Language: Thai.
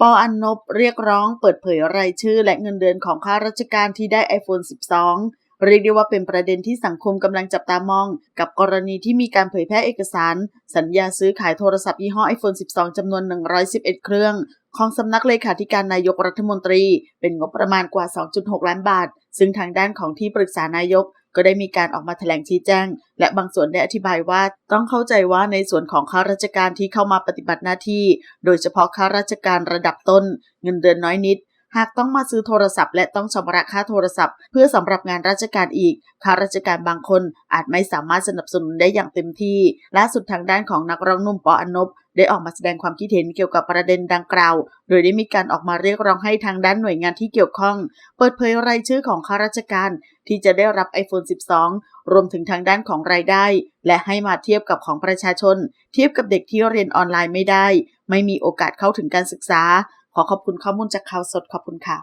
ปออันนบเรียกร้องเปิดเผยรายชื่อและเงินเดือนของข้าราชการที่ได้ iPhone 12 เรียกได้ว่าเป็นประเด็นที่สังคมกำลังจับตามอง กับกรณีที่มีการเผยแพร่เอกสาร สัญญาซื้อขายโทรศัพท์ยี่ห้อ iPhone 12 จำนวน 111 เครื่อง ของสำนักเลขาธิการนายกรัฐมนตรี เป็นงบประมาณกว่า 2.6 ล้านบาท ซึ่งทางด้านของที่ปรึกษานายก ก็ได้มีการออกมาแถลงชี้แจง และบางส่วนได้อธิบายว่าต้องเข้าใจว่าในส่วนของข้าราชการที่เข้ามาปฏิบัติหน้าที่ โดยเฉพาะข้าราชการระดับต้น เงินเดือนน้อยนิด หากต้องมาซื้อโทรศัพท์ และต้องชำระค่าโทรศัพท์ เพื่อสำหรับงานราชการอีกข้าราชการบางคนอาจไม่สามารถสนับสนุนได้อย่างเต็มที่ล่าสุดทางด้านของนักร้องหนุ่มปออนบ ได้ออกมาแสดงความคิดเห็นเกี่ยวกับประเด็นดังกล่าว โดยได้มีการออกมาเรียกร้องให้ทางด้านหน่วยงานที่เกี่ยวข้อง เปิดเผยรายชื่อของข้าราชการ ที่จะได้รับ iPhone 12 รวมถึงทางด้านของรายได้ และให้มาเทียบกับของประชาชน เทียบกับเด็กที่เรียนออนไลน์ไม่ได้ ไม่มีโอกาสเข้าถึงการศึกษา ขอขอบคุณข้อมูลจากข่าวสดขอบคุณค่ะ